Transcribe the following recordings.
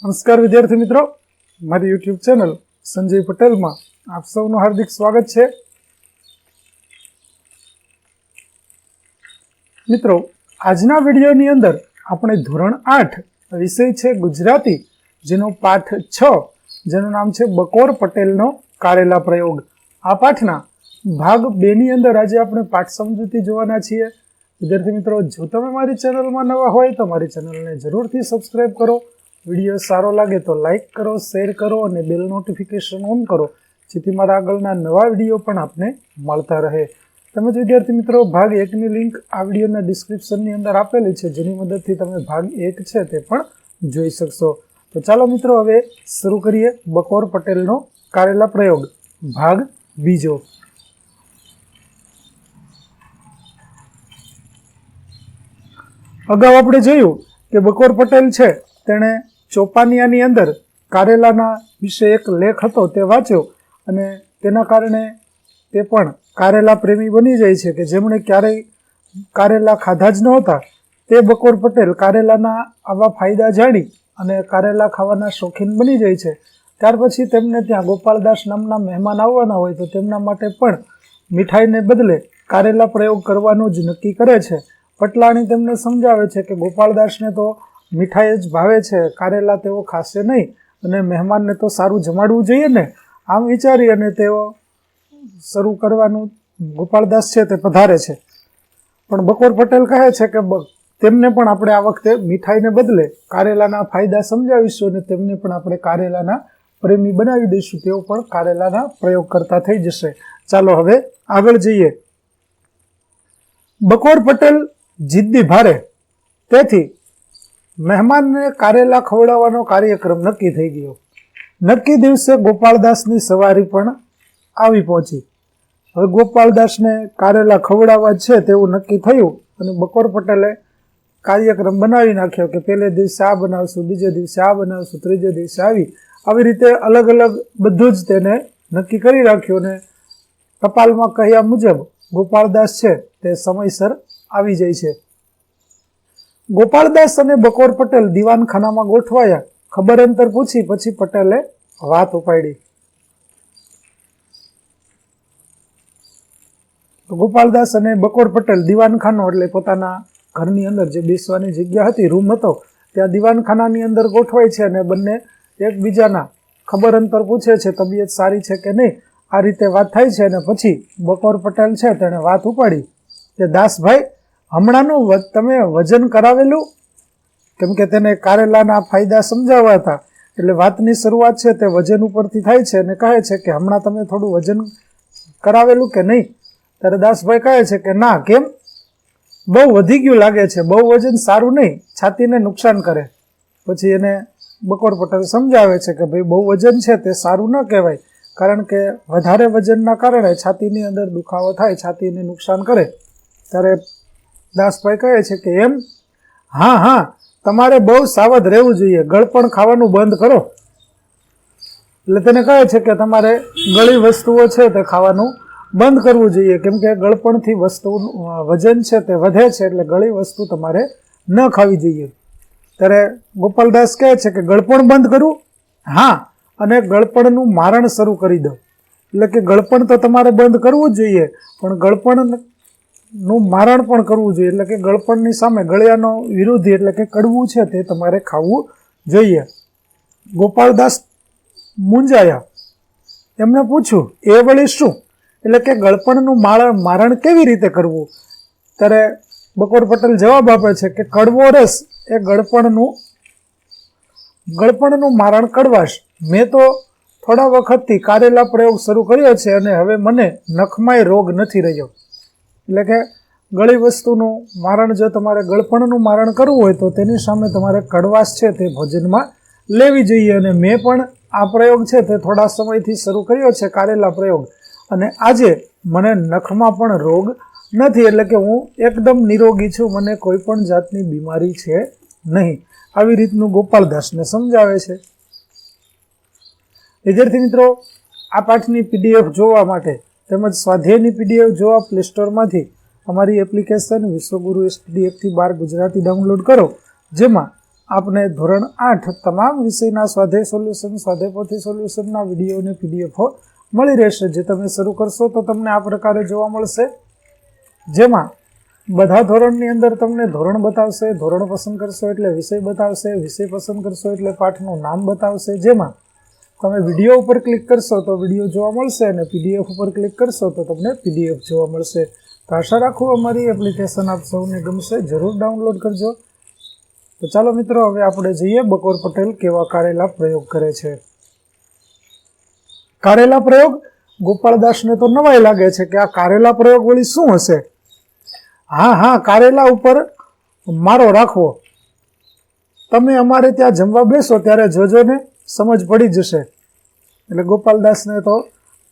નમસ્કાર વિદ્યાર્થી મિત્રો. મારી યુટ્યુબ ચેનલ સંજય પટેલમાં આપ સૌનું હાર્દિક સ્વાગત છે. મિત્રો, આજના વિડીયોની અંદર આપણે ધોરણ આઠ વિષય છે ગુજરાતી, જેનો પાઠ છ, જેનું નામ છે બકોર પટેલનો કારેલા પ્રયોગ. આ પાઠના ભાગ બેની અંદર આજે આપણે પાઠ સમજૂતી જોવાના છીએ. વિદ્યાર્થી મિત્રો, જો તમે મારી ચેનલમાં નવા હોય તો મારી ચેનલને જરૂરથી સબસ્ક્રાઇબ કરો. વીડિયો સારો લાગે તો લાઇક કરો, શેર કરો અને બેલ નોટિફિકેશન ઓન કરો, જેથી મારા આગળના નવા વીડિયો પણ આપને મળતા રહે. તેમજ વિદ્યાર્થી મિત્રો, ભાગ એકની લિંક આ વિડીયોના ડિસ્ક્રિપ્શનની અંદર આપેલી છે, જેની મદદથી તમે ભાગ એક છે તે પણ જોઈ શકશો. તો ચાલો મિત્રો, હવે શરૂ કરીએ બકોર પટેલનો કારેલા પ્રયોગ, ભાગ બીજો. અગાઉ આપણે જોયું કે બકોર પટેલ છે, તેણે ચોપાનિયાની અંદર કારેલાના વિશે એક લેખ હતો તે વાંચ્યો અને તેના કારણે તે પણ કારેલા પ્રેમી બની જાય છે કે જેમણે ક્યારેય કારેલા ખાધા જ નહોતા. તે બકોર પટેલ કારેલાના આવા ફાયદા જાણી અને કારેલા ખાવાના શોખીન બની જાય છે. ત્યાર પછી તેમને ત્યાં ગોપાલદાસ નામના મહેમાન આવવાના હોય તો તેમના માટે પણ મીઠાઈને બદલે કારેલા પ્રયોગ કરવાનું જ નક્કી કરે છે. પટલાણી તેમને સમજાવે છે કે ગોપાલદાસને તો મીઠાઈ જ ભાવે છે, કારેલા તેઓ ખાશે નહીં અને મહેમાનને તો સારું જમાડવું જોઈએ ને. આમ વિચારી અને તેઓ શરૂ કરવાનું ગોપાલદાસ છે તે પધારે છે. પણ બકોર પટેલ કહે છે કે તેમને પણ આપણે આ વખતે મીઠાઈને બદલે કારેલાના ફાયદા સમજાવીશું અને તેમને પણ આપણે કારેલાના પ્રેમી બનાવી દઈશું. તેઓ પણ કારેલાના પ્રયોગ કરતા થઈ જશે. ચાલો હવે આગળ જઈએ. બકોર પટેલ જિદ્દી ભારે. તેથી મહેમાનને કારેલા ખવડાવવાનો કાર્યક્રમ નક્કી થઈ ગયો. નક્કી દિવસે ગોપાળદાસની સવારી પણ આવી પહોંચી. હવે ગોપાળદાસને કારેલા ખવડાવવા છે તેવું નક્કી થયું અને બકોર પટેલે કાર્યક્રમ બનાવી નાખ્યો કે પહેલે દિવસે આ બનાવશું, બીજે દિવસે આ બનાવશું, ત્રીજે દિવસે આવી. આવી રીતે અલગ અલગ બધું જ તેને નક્કી કરી રાખ્યું અને ટપાલમાં કહ્યા મુજબ ગોપાળદાસ છે તે સમયસર આવી જાય છે. ગોપાળદાસ અને બકોર પટેલ દિવાનખાનામાં ગોઠવાયા. ખબર અંતર પૂછી, પછી પટેલે વાત ઉપાડી. ગોપાલદાસ અને બકોર પટેલ દિવાનખાનો, એટલે પોતાના ઘરની અંદર જે બેસવાની જગ્યા હતી, રૂમ હતો, ત્યાં દિવાનખાનાની અંદર ગોઠવાય છે અને બંને એકબીજાના ખબર અંતર પૂછે છે, તબિયત સારી છે કે નહીં, આ રીતે વાત થાય છે અને પછી બકોર પટેલ છે, તેણે વાત ઉપાડી કે, દાસભાઈ હમણાંનું તમે વજન કરાવેલું? કેમ કે તેને કારેલાના ફાયદા સમજાવવા હતા. એટલે વાતની શરૂઆત છે તે વજન ઉપરથી થાય છે અને કહે છે કે હમણાં તમે થોડું વજન કરાવેલું કે નહીં? ત્યારે દાસભાઈ કહે છે કે ના, કેમ? બહુ વધી ગયું લાગે છે, બહુ વજન સારું નહીં, છાતીને નુકસાન કરે. પછી એને બકોર પટેલ સમજાવે છે કે ભાઈ બહુ વજન છે તે સારું ન કહેવાય, કારણ કે વધારે વજનના કારણે છાતીની અંદર દુખાવો થાય, છાતીને નુકસાન કરે. ત્યારે દાસભાઈ કહે છે કે એમ, હા હા, તમારે બહુ સાવધ રહેવું જોઈએ. ગળપણ ખાવાનું બંધ કરો. એટલે તેને કહે છે કે તમારે ગળી વસ્તુઓ છે તે ખાવાનું બંધ કરવું જોઈએ. કેમ કે ગળપણથી વસ્તુનું વજન છે તે વધે છે એટલે ગળી વસ્તુ તમારે ન ખાવી જોઈએ. ત્યારે ગોપાલદાસ કહે છે કે ગળપણ બંધ કરવું હા, અને ગળપણનું મારણ શરૂ કરી દો. એટલે કે ગળપણ તો તમારે બંધ કરવું જોઈએ, પણ ગળપણ નું મારણ પણ કરવું જોઈએ. એટલે કે ગળપણની સામે ગળિયાનો વિરોધી એટલે કે કડવું છે તે તમારે ખાવું જોઈએ. ગોપાળદાસ મૂંઝાયા એમણે પૂછ્યું, એ વળી શું? એટલે કે ગળપણનું મારણ મારણ કેવી રીતે કરવું? ત્યારે બકોર પટેલ જવાબ આપે છે કે કડવો રસ એ ગળપણનું ગળપણનું મારણ કડવાશ. મેં તો થોડા વખતથી કારેલા પ્રયોગ શરૂ કર્યો છે અને હવે મને નખમાંય રોગ નથી રહ્યો. એટલે કે ગળી વસ્તુનું મારણ, જો તમારે ગળપણનું મારણ કરવું હોય તો તેની સામે તમારે કડવાશ છે તે ભોજનમાં લેવી જોઈએ. અને મેં પણ આ પ્રયોગ છે તે થોડા સમયથી શરૂ કર્યો છે, કારેલા પ્રયોગ. અને આજે મને નખમાં પણ રોગ નથી, એટલે કે હું એકદમ નિરોગી છું. મને કોઈ પણ જાતની બીમારી છે નહીં. આવી રીતનું ગોપાલદાસને સમજાવે છે. વિદ્યાર્થી મિત્રો, આ પાઠની પીડીએફ જોવા માટે તેમજ સ્વાધ્યાયની પીડીએફ જો આપ પ્લે સ્ટોરમાંથી અમારી એપ્લિકેશન વિશ્વગુરુ એસપીડીએફથી બાર ગુજરાતી ડાઉનલોડ કરો, જેમાં આપને ધોરણ આઠ તમામ વિષયના સ્વાધ્યાય સોલ્યુશન સ્વાધ્યાયપોથી સોલ્યુશનના વીડિયો અને પીડીએફો મળી રહેશે. જે તમે શરૂ કરશો તો તમને આ પ્રકારે જોવા મળશે. જેમાં બધા ધોરણની અંદર તમને ધોરણ બતાવશે, ધોરણ પસંદ કરશો એટલે વિષય બતાવશે, વિષય પસંદ કરશો એટલે પાઠનું નામ બતાવશે. જેમાં તમે વીડિયો ઉપર ક્લિક કરશો તો વીડિયો જોવા મળશે અને પીડીએફ ઉપર ક્લિક કરશો તો તમને પીડીએફ જોવા મળશે. તો આશા રાખું અમારી એપ્લિકેશન આપ સૌને ગમશે. જરૂર ડાઉનલોડ કરજો. તો ચાલો મિત્રો, હવે આપણે જઈએ. બકોર પટેલ કેવા કારેલા પ્રયોગ કરે છે? કારેલા પ્રયોગ? ગોપાળદાસને તો નવાઈ લાગે છે કે આ કારેલા પ્રયોગ વળી શું હશે? હા હા, કારેલા ઉપર મારો રાખવો. તમે અમારે ત્યાં જમવા બેસો ત્યારે જોજો ને. સમજ પડી જશે. એટલે ગોપાલદાસને તો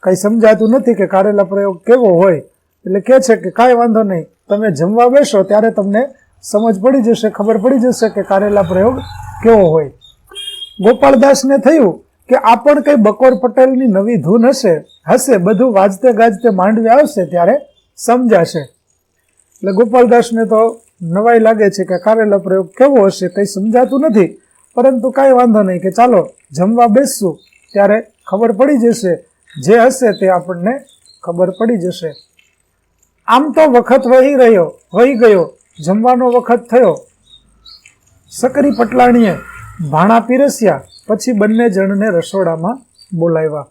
કંઈ સમજાતું નથી કે કારેલા પ્રયોગ કેવો હોય. એટલે કહે છે કે કાંઈ વાંધો નહીં, તમે જમવા બેસો ત્યારે તમને સમજ પડી જશે, ખબર પડી જશે કે કારેલા પ્રયોગ કેવો હોય. ગોપાલદાસને થયું કે આ પણ કંઈ બકોર પટેલની નવી ધૂન હશે હશે, બધું વાજતે ગાજતે માંડવી આવશે ત્યારે સમજાશે. એટલે ગોપાલદાસને તો નવાઈ લાગે છે કે કારેલા પ્રયોગ કેવો હશે, કંઈ સમજાતું નથી. પરંતુ કાંઈ વાંધો નહીં કે ચાલો જમવા બેસશું, ત્યારે ખબર પડી જશે, જે હશે તે આપણને ખબર પડી જશે. આમ તો વખત વહી રહ્યો, વહી ગયો, જમવાનો વખત થયો. સકરી પટલાણીએ ભાણા પીરસ્યા, પછી બંને જણને રસોડામાં બોલાવ્યા.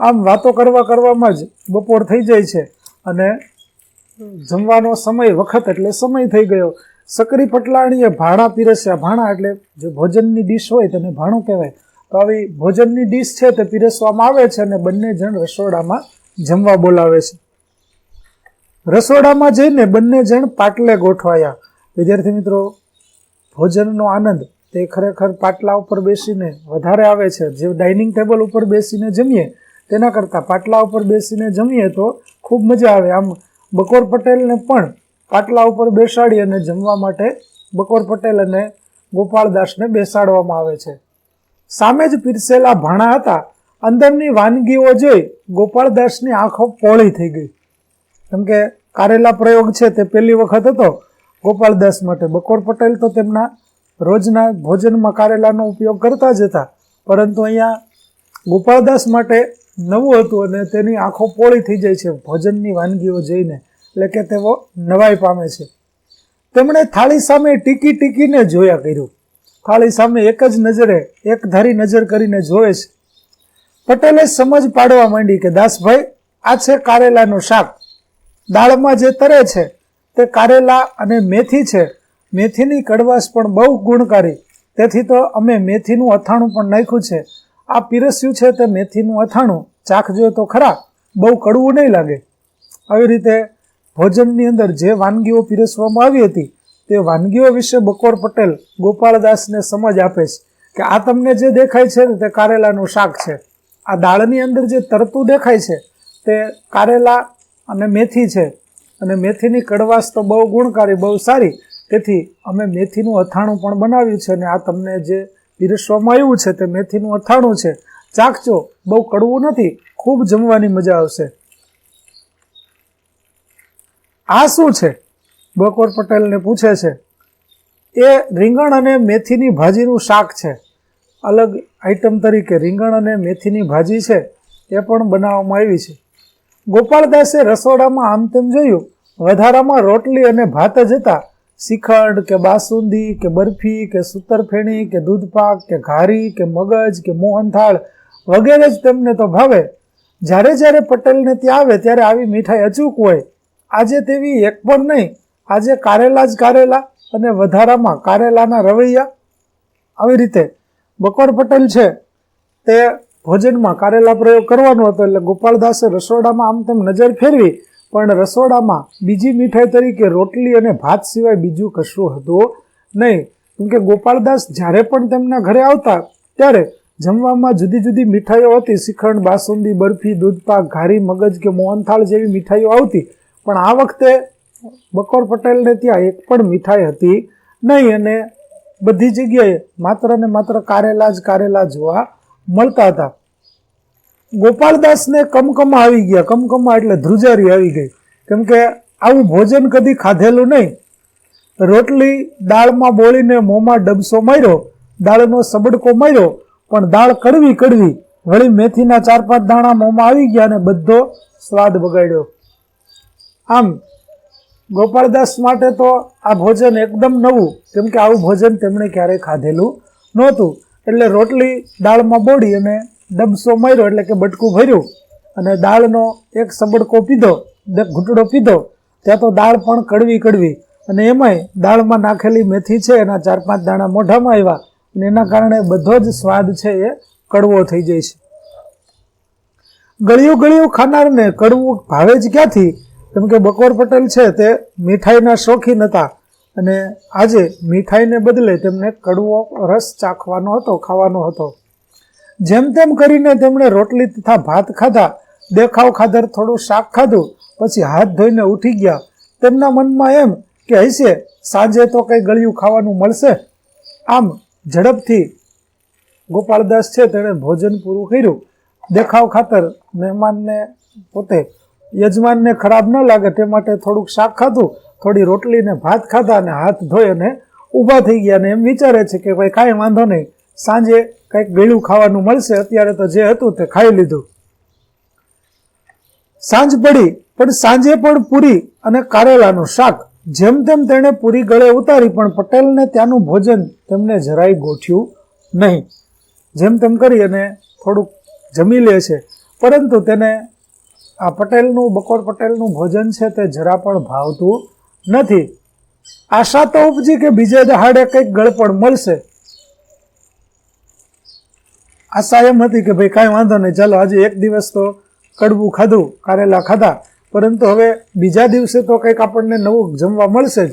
આમ વાતો કરવા કરવામાં જ બપોર થઈ જાય છે અને જમવાનો સમય, વખત એટલે સમય થઈ ગયો. સકરી પટલાણીએ ભાણા પીરસ્યા. ભાણા એટલે જે ભોજનની ડીશ હોય તેને ભાણું કહેવાય. તો આવી ભોજનની ડીશ છે તે પીરસવામાં આવે છે અને બંને જણ રસોડામાં જમવા બોલાવે છે. રસોડામાં જઈને બંને જણ પાટલે ગોઠવાયા. વિદ્યાર્થી મિત્રો, ભોજનનો આનંદ તે ખરેખર પાટલા ઉપર બેસીને વધારે આવે છે. જે ડાઇનિંગ ટેબલ ઉપર બેસીને જમીએ, તેના કરતાં પાટલા ઉપર બેસીને જમીએ તો ખૂબ મજા આવે. આમ બકોર પટેલને પણ પાટલા ઉપર બેસાડી અને જમવા માટે બકોર પટેલ અને ગોપાળદાસને બેસાડવામાં આવે છે. સામે જ પીરસેલા ભાણા હતા. અંદરની વાનગીઓ જોઈ ગોપાળદાસની આંખો પોળી થઈ ગઈ. કેમ કે કારેલા પ્રયોગ છે તે પહેલી વખત હતો. ગોપાલદાસ માટે બકોર પટેલ તો તેમના રોજના ભોજનમાં કારેલાનો ઉપયોગ કરતા જ હતા. પરંતુ અહીંયા ગોપાલદાસ માટે નવું હતું અને તેની આંખો પોળી થઈ જાય છે. ભોજનની વાનગીઓ જોઈને એટલે કે તેઓ નવાઈ પામે છે. તેમણે થાળી સામે ટીકી ટીકીને જોયા કર્યું. થાળી સામે એક જ નજરે, એક ધારી નજર કરીને જોવે છે. પટેલે સમજ પાડવા માંડી કે, દાસભાઈ, આ છે કારેલાનું શાક. દાળમાં જે તરે છે, તે કારેલા અને મેથી છે. મેથીની કડવાશ પણ બહુ ગુણકારી. તેથી તો અમે મેથીનું અથાણું પણ નાખ્યું છે. આ પીરસ્યું છે તે મેથીનું અથાણું. ચાખજો તો ખરા. બહુ કડવું નહીં લાગે. આવી રીતે ભોજનની અંદર જે વાનગીઓ પીરસવામાં આવી હતી, તે વાનગીઓ વિશે બકોર પટેલ ગોપાળદાસને સમજ આપે છે કે આ તમને જે દેખાય છે ને, તે કારેલાનું શાક છે. આ દાળની અંદર જે તરતું દેખાય છે, તે કારેલા અને મેથી છે. અને મેથીની કડવાશ તો બહુ ગુણકારી, બહુ સારી. તેથી અમે મેથીનું અથાણું પણ બનાવ્યું છે અને આ તમને જે પીરસવામાં આવ્યું છે, તે મેથીનું અથાણું છે. ચાખજો, બહુ કડવું નથી, ખૂબ જમવાની મજા આવશે. આ શું છે? બકોર પટેલને પૂછે છે, એ રીંગણ અને મેથીની ભાજીનું શાક છે. અલગ આઈટમ તરીકે રીંગણ અને મેથીની ભાજી છે, એ પણ બનાવવામાં આવી છે. ગોપાળદાસે રસોડામાં આમ તેમ જોયું. વધારામાં રોટલી અને ભાત જ હતા. શ્રીખંડ કે બાસુંદી કે બરફી કે સૂતરફેણી કે દૂધપાક કે ઘારી કે મગજ કે મોહનથાળ વગેરે જ તેમને તો ભાવે. જ્યારે જ્યારે પટેલને ત્યાં આવે, ત્યારે આવી મીઠાઈ અચૂક હોય. આજે તેવી એક પણ નહીં. આજે કારેલા જ કારેલા અને વધારામાં કારેલાના રવૈયા. આવી રીતે બકોર પટેલ છે, તે ભોજનમાં કારેલા પ્રયોગ કરવાનો હતો એટલે ગોપાળદાસે રસોડામાં આમ તેમ નજર ફેરવી, પણ રસોડામાં બીજી મીઠાઈ તરીકે રોટલી અને ભાત સિવાય બીજું કશું હતું નહીં. કેમ કે ગોપાળદાસ જ્યારે પણ તેમના ઘરે આવતા, ત્યારે જમવામાં જુદી જુદી મીઠાઈઓ હતી. શ્રીખંડ, બાસુંદી, બરફી, દૂધપાક, ઘારી, મગજ કે મોહનથાળ જેવી મીઠાઈઓ આવતી. પણ આ વખતે બકોર પટેલને ત્યાં એક પણ મીઠાઈ હતી નહીં અને બધી જગ્યાએ માત્ર ને માત્ર કારેલા જ કારેલા જોવા મળતા હતા. ગોપાળદાસને કમકમા આવી ગયા. કમકમા એટલે ધ્રુજારી આવી ગઈ. કેમ કે આવું ભોજન કદી ખાધેલું નહીં. રોટલી દાળમાં બોળીને મોંમાં ડબસો માર્યો, દાળનો સબડકો માર્યો, પણ દાળ કડવી કડવી વળી મેથીના ચાર પાંચ દાણા મોંમાં આવી ગયા અને બધો સ્વાદ બગાડ્યો. આમ, ગોપાળદાસ માટે તો આ ભોજન એકદમ નવું, કેમ કે આવું ભોજન તેમણે ક્યારેય ખાધેલું નહોતું. એટલે રોટલી દાળમાં બોળી અને ડબસો માર્યો, એટલે કે બટકું ભર્યું અને દાળનો એક સબડકો પીધો ઘૂંટડો પીધો. ત્યાં તો દાળ પણ કડવી કડવી. અને એમાંય દાળમાં નાખેલી મેથી છે, એના ચાર પાંચ દાણા મોઢામાં આવ્યા. અને એના કારણે બધો જ સ્વાદ છે એ કડવો થઈ જાય છે. ગળ્યું ગળ્યું ખાનારને કડવું ભાવે જ ક્યાંથી? કેમ કે બકોર પટેલ છે તે મીઠાઈના શોખીન હતા. અને આજે મીઠાઈને બદલે તેમને કડવો રસ ચાખવાનો હતો, ખાવાનો હતો. જેમ તેમ કરીને તેમણે રોટલી તથા ભાત ખાધા. દેખાવ ખાધર થોડું શાક ખાધું, પછી હાથ ધોઈને ઉઠી ગયા. તેમના મનમાં એમ કે હશે સાંજે તો કંઈ ગળ્યું ખાવાનું મળશે. આમ ઝડપથી ગોપાળદાસ છે તેણે ભોજન પૂરું કર્યું. દેખાવ ખાતર મહેમાનને પોતે યજમાનને ખરાબ ન લાગે, તે માટે થોડુંક શાક ખાધું, થોડી રોટલી ને ભાત ખાધા અને હાથ ધોઈ અને ઊભા થઈ ગયા. અને એમ વિચારે છે કે ભાઈ કાંઈ વાંધો નહીં, સાંજે કંઈક ગળ્યું ખાવાનું મળશે. અત્યારે તો જે હતું તે ખાઈ લીધું. સાંજ પડી, પણ સાંજે પણ પૂરી અને કારેલાનું શાક. જેમ તેમ તેણે પૂરી ગળે ઉતારી, પણ પટેલને ત્યાંનું ભોજન તેમને જરાય ગોઠ્યું નહીં. જેમ તેમ કરી અને થોડુંક જમી લે છે. પરંતુ તેને આ પટેલનું બકોર પટેલનું ભોજન છે તે જરા પણ ભાવતું નથી. આશા તો ઉપજી કે બીજે દહાડે કંઈક ગળપણ મળશે. આશા એમ હતી કે ભાઈ કાંઈ વાંધો નહીં, ચાલો આજે એક દિવસ તો કડવું ખાધું, કારેલા ખાધા. પરંતુ હવે બીજા દિવસે તો કંઈક આપણને નવું જમવા મળશે જ.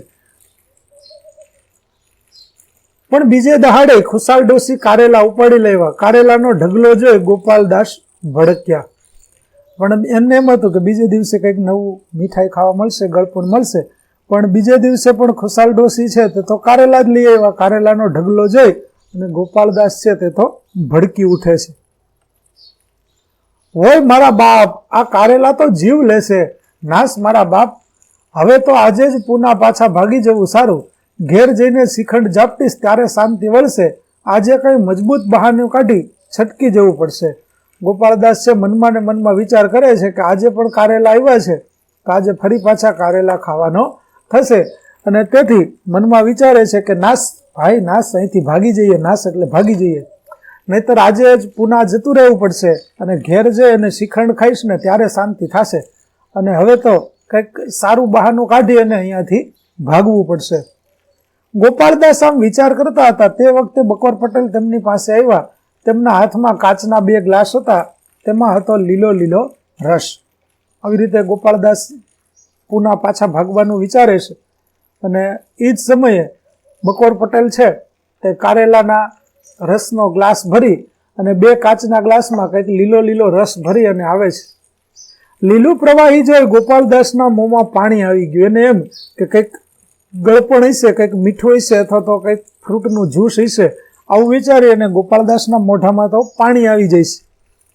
પણ બીજે દહાડે ખુશાલ ડોસી કારેલા ઉપાડી લેવા. કારેલાનો ઢગલો જોઈ ગોપાલદાસ ભડક્યા. પણ એમને એમ હતું કે બીજે દિવસે કંઈક નવું મીઠાઈ ખાવા મળશે, ગળપણ મળશે. પણ બીજે દિવસે પણ ખુશાલ ડોસી છે તે તો કારેલા જ લઈ આવ્યા. કારેલાનો ઢગલો જોઈ અને ગોપાલદાસ છે તે તો ભડકી ઉઠે છે. હોય મારા બાપ, આ કારેલા તો જીવ લેશે. નાશ મારા બાપ. હવે તો આજે જ પૂના પાછા ભાગી જવું સારું. ઘેર જઈને શ્રીખંડ જાપટીશ ત્યારે શાંતિ વળશે. આજે કંઈ મજબૂત બહાનું કાઢી છટકી જવું પડશે. ગોપાળદાસ છે મનમાં ને મનમાં વિચાર કરે છે કે આજે પણ કારેલા આવ્યા છે, તો આજે ફરી પાછા કારેલા ખાવાનો થશે. અને તેથી મનમાં વિચારે છે કે નાશ ભાઈ નાશ અહીંથી ભાગી જઈએ નાશ એટલે ભાગી જઈએ. નહીતર આજે જ પુના જતું રહેવું પડશે અને ઘેર જઈ અને શ્રીખંડ ખાઈશ ને ત્યારે શાંતિ થશે. અને હવે તો કંઈક સારું બહાનું કાઢી અને અહીંયાથી ભાગવું પડશે. ગોપાળદાસ આમ વિચાર કરતા હતા. તે વખતે બકોર પટેલ તેમની પાસે આવ્યા. તેમના હાથમાં કાચના બે ગ્લાસ હતા, તેમાં હતો લીલો લીલો રસ. આવી રીતે ગોપાળદાસ પુના પાછા ભાગવાનું વિચારે છે અને એ જ સમયે બકોર પટેલ છે તે કારેલાના રસનો ગ્લાસ ભરી અને બે કાચના ગ્લાસમાં કંઈક લીલો લીલો રસ ભરી અને આવે છે. લીલું પ્રવાહી જોઈ ગોપાલદાસના મોંમાં પાણી આવી ગયું એને એમ કે કંઈક ગળપણ હશે, કંઈક મીઠું હશે અથવા તો કંઈક ફ્રૂટનું જ્યુસ હશે આવું વિચારી અને ગોપાલદાસના મોઢામાં તો પાણી આવી જઈશ.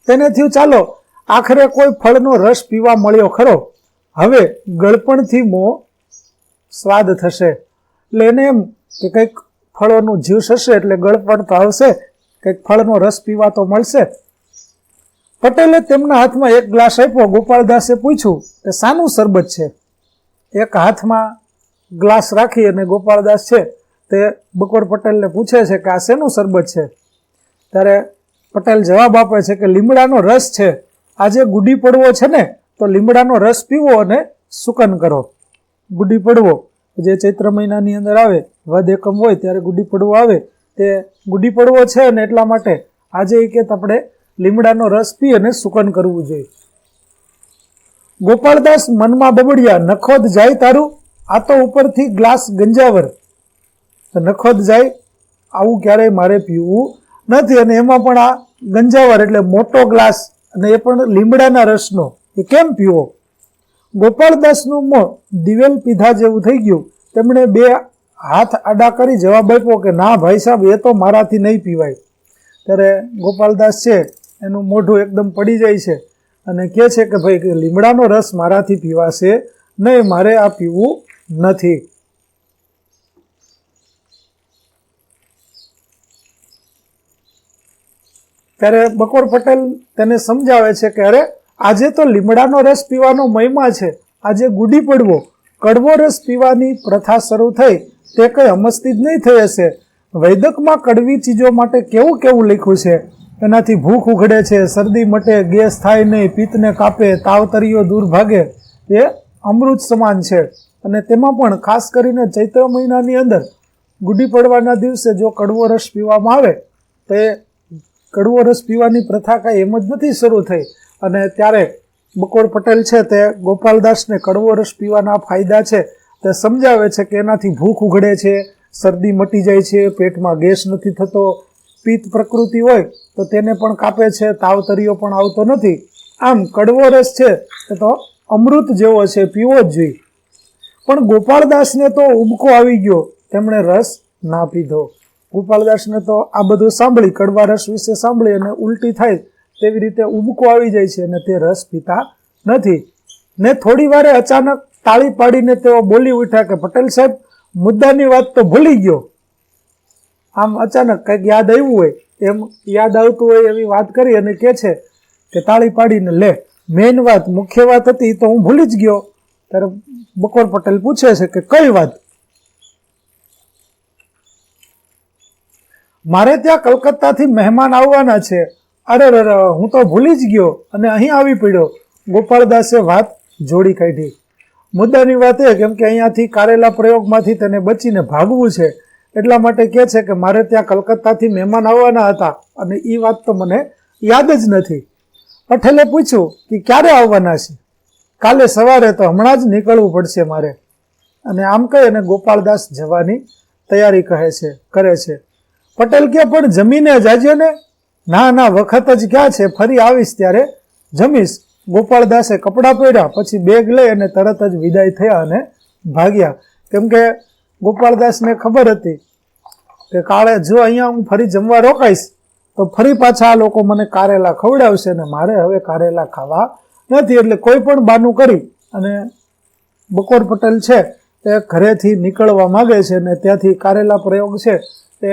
તેને થયું, ચાલો, આખરે કોઈ ફળનો રસ પીવા મળ્યો ખરો. હવે ગળપણથી મો સ્વાદ થશે. એટલે એને એમ કે કંઈક ફળોનું જ્યુસ હશે એટલે ગળપણ તો આવશે, કંઈક ફળનો રસ પીવા તો મળશે. પટેલે તેમના હાથમાં એક ગ્લાસ આપ્યો. ગોપાળદાસે પૂછ્યું કે શાનું શરબત છે? એક હાથમાં ગ્લાસ રાખી અને ગોપાળદાસ છે. તે બકોર પટેલને પૂછે છે કે આ શેનું શરબત છે? ત્યારે પટેલ જવાબ આપે છે કે લીમડાનો રસ છે. આજે ગુડી પડવો છે ને, તો લીમડાનો રસ પીવો અને સુકન કરો. ગુડી પડવો, જે ચૈત્ર મહિનાની અંદર આવે વધ એકમ હોય ત્યારે ગુડી પડવો આવે. તે ગુડી પડવો છે અને એટલા માટે આજે એ કે આપણે લીમડાનો રસ પી અને સુકન કરવું જોઈએ. ગોપાળદાસ મનમાં બબડ્યા, નખોદ જાય તારું? આ તો ઉપરથી ગ્લાસ ગંજાવર. તો નખોદ જાય, આવું ક્યારેય મારે પીવું નથી. અને એમાં પણ આ ગંજાવર એટલે મોટો ગ્લાસ અને એ પણ લીમડાના રસનો, એ કેમ પીવો? ગોપાળદાસનું મોં દિવેલ પીધા જેવું થઈ ગયું. તેમણે બે હાથ આડા કરી જવાબ આપ્યો કે, ના ભાઈ સાહેબ, એ તો મારાથી નહીં પીવાય. ત્યારે ગોપાલદાસ છે, એનું મોઢું એકદમ પડી જાય છે અને કહે છે કે, ભાઈ લીમડાનો રસ મારાથી પીવાશે નહીં, મારે આ પીવું નથી. ત્યારે બકોર પટેલ તેને સમજાવે છે કે અરે, આજે તો લીમડાનો રસ પીવાનો મહિમા છે. આજે ગુડી પડવો. કડવો રસ પીવાની પ્રથા શરૂ થઈ. તે કંઈ અમસ્તી જ નહીં થઈ હશે. વૈદકમાં કડવી ચીજો માટે કેવું કેવું લખ્યું છે? એનાથી ભૂખ ઉઘડે છે, શરદી મટે, ગેસ થાય નહીં, પિત્તને કાપે, તાવતરીઓ દૂર ભાગે. એ અમૃત સમાન છે. અને તેમાં પણ ખાસ કરીને ચૈત્ર મહિનાની અંદર ગુડી પડવાના દિવસે જો કડવો રસ પીવામાં આવે, તો એ કડવો રસ પીવાની પ્રથા કાંઈ એમ જ નથી શરૂ થઈ. અને ત્યારે બકોર પટેલ છે તે ગોપાલદાસને કડવો રસ પીવાના ફાયદા છે તે સમજાવે છે કે એનાથી ભૂખ ઉઘડે છે, શરદી મટી જાય છે, પેટમાં ગેસ નથી થતો, પિત્ત પ્રકૃતિ હોય તો તેને પણ કાપે છે, તાવતરીઓ પણ આવતો નથી. આમ કડવો રસ છે એ તો અમૃત જેવો છે, પીવો જ જોઈએ. પણ ગોપાળદાસને તો ઉબકો આવી ગયો. તેમણે રસ ના પીધો. ગોપાળદાસને તો આ બધું સાંભળી, કડવા રસ વિશે સાંભળી અને ઉલટી થાય તેવી રીતે ઉબકો આવી જાય છે અને તે રસ પીતા નથી. ને થોડી વારે અચાનક તાળી પાડીને તેઓ બોલી ઉઠ્યા કે, પટેલ સાહેબ, મુદ્દાની વાત તો ભૂલી ગયો. આમ અચાનક કંઈક યાદ આવ્યું હોય, એમ યાદ આવતું હોય એવી વાત કરી અને કહે છે કે, તાળી પાડીને લે મેઇન વાત, મુખ્ય વાત હતી તો હું ભૂલી જ ગયો. ત્યારે બકોર પટેલ પૂછે છે કે, કઈ વાત? મારે ત્યાં કલકત્તાથી મહેમાન આવવાના છે. અરે અરે હું તો ભૂલી જ ગયો અને અહીં આવી પડ્યો. ગોપાળદાસે વાત જોડી કાઢી. મુદ્દાની વાત એ કેમ કે અહીંયાથી કારેલા પ્રયોગમાંથી તેને બચીને ભાગવું છે. એટલા માટે કહે છે કે મારે ત્યાં કલકત્તાથી મહેમાન આવવાના હતા અને એ વાત તો મને યાદ જ નથી. પઠેલે પૂછ્યું કે ક્યારે આવવાના છે? કાલે સવારે તો હમણાં જ નીકળવું પડશે મારે. અને આમ કહી અને ગોપાળદાસ જવાની તૈયારી કહે છે, કરે છે. પટેલ કે પણ જમીને જાજ્યો ને ના ના, વખત જ ક્યાં છે? ફરી આવીશ ત્યારે જમીશ. ગોપાળદાસે કપડાં પહેર્યા, પછી બેગ લઈ અને તરત જ વિદાય થયા અને ભાગ્યા. કેમ કે ગોપાળદાસને ખબર હતી કે કાળે, જો અહીંયા હું ફરી જમવા રોકાઈશ, તો ફરી પાછા આ લોકો મને કારેલા ખવડાવશે અને મારે હવે કારેલા ખાવા નથી. એટલે કોઈ પણ બાનું કરી અને બકોર પટેલ છે તે ઘરેથી નીકળવા માગે છે અને ત્યાંથી કારેલા પ્રયોગ છે તે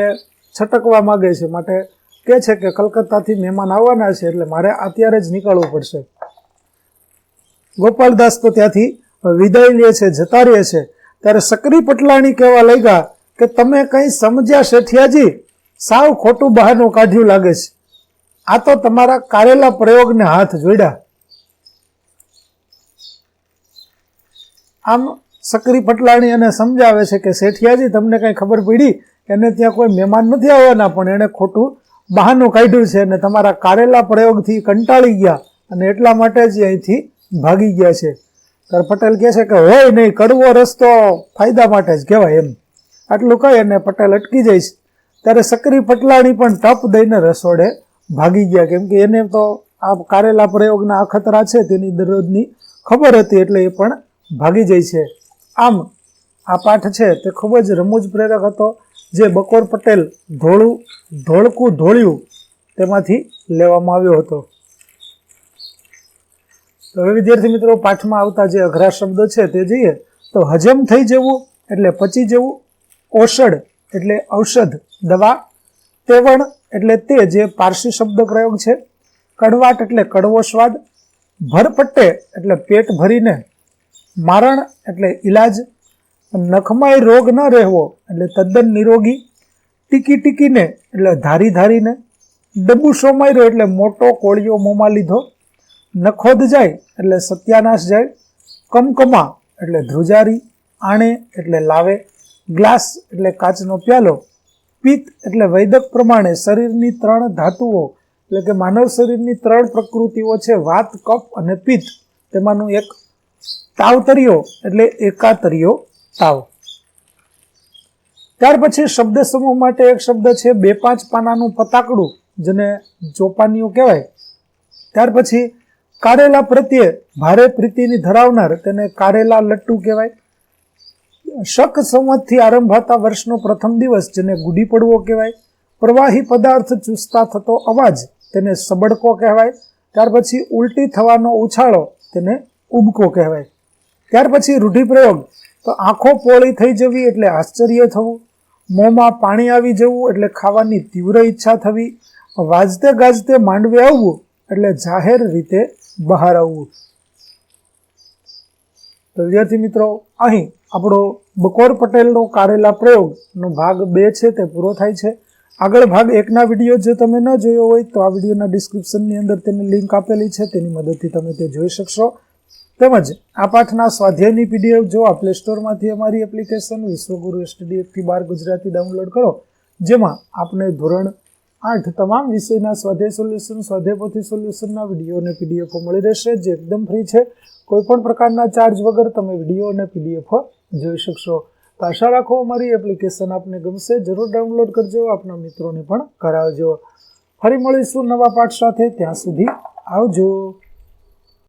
છટકવા માગે છે. માટે કહે છે કે કલકત્તાથી મહેમાન આવવાના છે, એટલે મારે અત્યારે જ નીકળવું પડશે. ગોપાલદાસ તો ત્યાંથી વિદાય લે છે, જતા રહે છે. ત્યારે સકરી પટલાણી કહેવા લાગ્યા કે, તમે કંઈ સમજ્યા, શેઠિયાજી? સાવ ખોટું બહારનું કાઢ્યું લાગે છે. આ તો તમારા કારેલા પ્રયોગને હાથ જોડ્યા. આમ સકરી પટલાણી અને સમજાવે છે કે, શેઠિયાજી, તમને કંઈ ખબર પડી? એને ત્યાં કોઈ મહેમાન નથી આવવાના, પણ એણે ખોટું બહાનું કાઢ્યું છે અને તમારા કારેલા પ્રયોગથી કંટાળી ગયા અને એટલા માટે જ અહીંથી ભાગી ગયા છે. ત્યારે પટેલ કહે છે કે, હોય નહીં કડવો રસ્તો ફાયદા માટે જ, કહેવાય એમ. આટલું કહી અને પટેલ અટકી જઈશ ત્યારે સક્રી પટલાણી પણ ટપ દઈને રસોડે ભાગી ગયા, કેમ કે એને તો આ કારેલા પ્રયોગના અખતરા છે, તેની દરરોજની ખબર હતી એટલે એ પણ ભાગી જાય છે. આમ, આ પાઠ છે તે ખૂબ જ રમૂજ પ્રેરક હતો જે બકોર પટેલ ધોળું, ધોળકું ધોળ્યું તેમાંથી લેવામાં આવ્યો હતો. તો હવે વિદ્યાર્થી મિત્રો, પાઠમાં આવતા જે અઘરા શબ્દો છે તે જોઈએ. તો હજમ થઈ જવું એટલે પચી જવું ઓષડ એટલે ઔષધ, દવા, તેવણ એટલે તે જે પારસી શબ્દ પ્રયોગ છે. કડવાટ એટલે કડવો સ્વાદ, ભરપટ્ટે એટલે પેટ ભરીને, મારણ એટલે ઈલાજ નખમાય રોગ ન રહેવો એટલે તદ્દન નિરોગી, ટીકી ટીકીને એટલે ધારી ધારીને ડબ્બુ સોમાયરો એટલે મોટો કોળિયો મોંમાં લીધો. નખોદ જાય એટલે સત્યાનાશ જાય. કમકમા એટલે ધ્રુજારી, આણે એટલે લાવે. ગ્લાસ એટલે કાચનો પ્યાલો. પિત્ત એટલે વૈદક પ્રમાણે શરીરની ત્રણ ધાતુઓ એટલે કે માનવ શરીરની ત્રણ પ્રકૃતિઓ છે વાત, કફ અને પિત્ત. તેમાંનું એક તાવતરિયો એટલે એકાતરિયો તાવ ત્યાર પછી શબ્દ સમૂહ માટે એક શબ્દ છે બે પાંચ પાનાનું પતાકડું, જેને ચોપાનીઓ કહેવાય. ત્યાર પછી કારેલા પ્રત્યે ભારે પ્રીતિની ધરાવનાર તેને કારેલા લટ્ટુ કહેવાય. શક સંવતથી આરંભાતા વર્ષનો પ્રથમ દિવસ, જેને ગુડી પડવો કહેવાય. પ્રવાહી પદાર્થ ચૂસતા થતો અવાજ તેને સબડકો કહેવાય. ત્યાર પછી ઉલટી થવાનો ઉછાળો તેને ઉબકો કહેવાય. ત્યાર પછી રૂઢિપ્રયોગ. તો આંખો પોળી થઈ જવી એટલે આશ્ચર્ય થવું, મોંમાં પાણી આવી જવું એટલે ખાવાની તીવ્ર ઈચ્છા થવી, વાજતે ગાજતે માંડવે આવવું એટલે જાહેર રીતે બહાર આવવું. તો વિદ્યાર્થી મિત્રો, અહીં આપણો બકોર પટેલનો કારેલા પ્રયોગનો ભાગ બે છે, તે પૂરો થાય છે. આગળ ભાગ એકના વીડિયો જો તમે ન જોયો હોય તો આ વિડીયોના ડિસ્ક્રિપ્શનની અંદર તેની લિંક આપેલી છે, તેની મદદથી તમે તે જોઈ શકશો. તેમજ આ પાઠના સ્વાધ્યાયની પીડીએફ જો આ પ્લે સ્ટોરમાંથી અમારી એપ્લિકેશન વિશ્વગુરુ એસટીડીએફથી બાર ગુજરાતી ડાઉનલોડ કરો, જેમાં આપને ધોરણ આઠ તમામ વિષયના સ્વાધ્યાય સોલ્યુશન સ્વાધ્યાયપોથી સોલ્યુશનના વીડિયો અને પીડીએફો મળી રહેશે, જે એકદમ ફ્રી છે. કોઈપણ પ્રકારના ચાર્જ વગર તમે વીડિયો અને પીડીએફો જોઈ શકશો. તો આશા રાખો અમારી એપ્લિકેશન આપને ગમશે. જરૂર ડાઉનલોડ કરજો, આપના મિત્રોને પણ કરાવજો. ફરી મળીશું નવા પાઠ સાથે. ત્યાં સુધી આવજો.